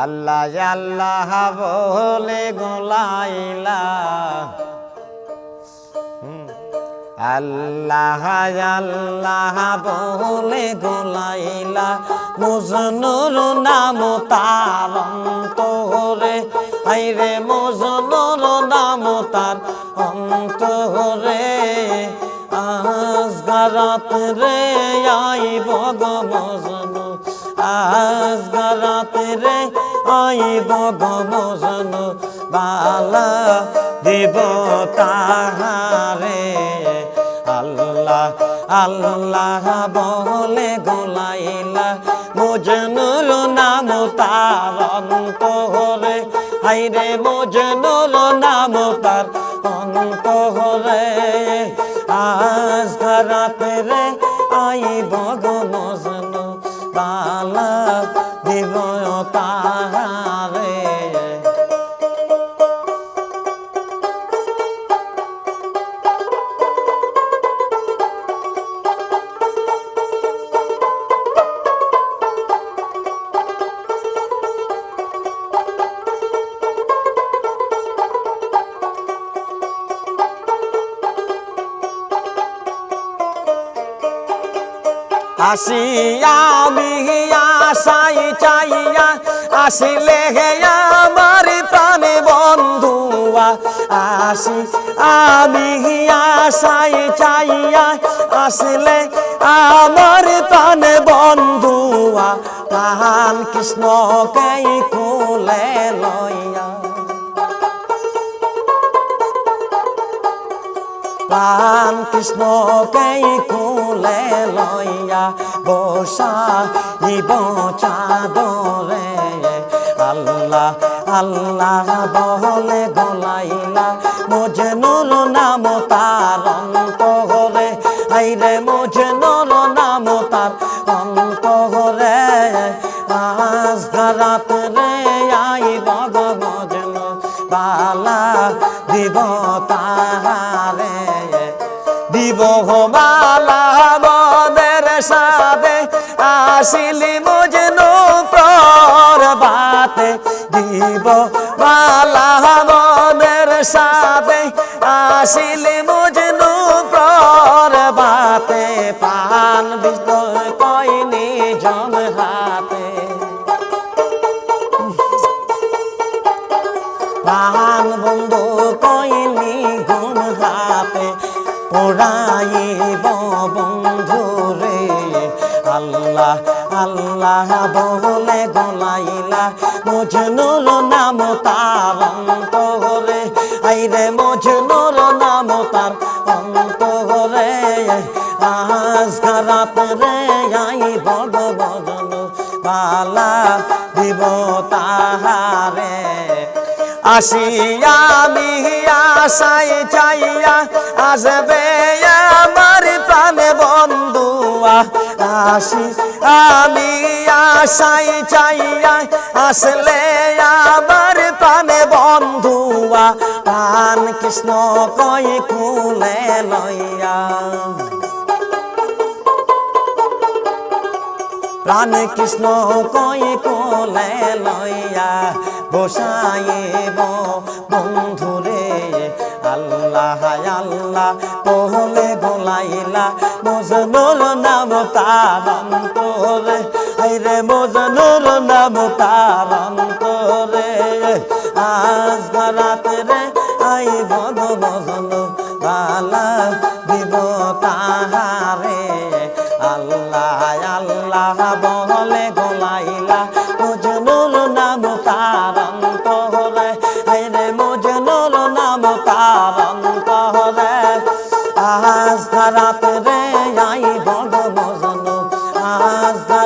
আল্লাহ আল্লাহ বলে গোলাইলা। আল্লাহ আল্লাহ বলে গোলাইলা। মজনুর নাম তার অন্তরে। হাইরে মজনুর নাম তার অন্তরে। আজ গারাত রে আইব গো মজনু। আজ রে আইব গো মজনু বালা দিব তাহারে। আল্লাহ আল্লাহ বলে গোলাইলা, মজনুর নাম তার অন্তরে। হাইরে মজনুর নাম তার অন্তরে। আজ ঘরাতে রে আইব আসিয়া বিহিয়া সাই চাইয়া আসিলে হে আমার প্রাণে বন্ধুয়া। আসি আমি সাই চাইয়া আসলে আমার প্রাণে বন্ধুয়া। প্রাণ কৃষ্ণকে কোলে লইয়া। প্রাণ কৃষ্ণকে কোলে লইয়া বসা দিব চাদরে। আল্লাহ আল্লাহ বলে গলাইলা মজনুর নাম তার অন্তরে। আইরে মজনুর নাম তার অন্তরে। আজ গারাত রে আই বগ মজনু বালা দিব তাহারে। দিব মদের সাদে আসিলি মজনু প্রবাতে দিব বালা মনের সাদে আসিলি মজনু আল্লাহ আল্লাহ বলে গলাইলা মজনুর নাম তার অন্তরে। আইরে মজনুর নাম তার অন্তরে। আজ রাত রে, আই বগ বদন বালা দিব তাহারে। আসিয়া মিহিয়া সাই চাইয়া, আসবে আমার প্রাণে বন্ধুয়া। আসি আমি আশাই চাইয়া আসলে আমার প্রাণে বন্ধুয়া। প্রাণ কৃষ্ণ কই কুলে লইয়া। প্রাণ কৃষ্ণ কই কোলে লইয়া। বসাইব বন্ধুরে আল্লাহ আল্লাহ বহলে গোলাইলা মজনুর নাম তার অন্তরে। রে মজনুর নাম তার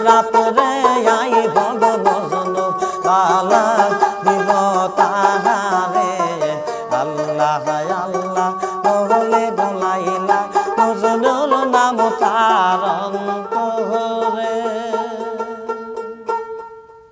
রাত রে আই ভগ ভজন কালা দিব তাহারে। আল্লাহ আল্লাহ নহলে বলাইলা। ভজনর নাম তারা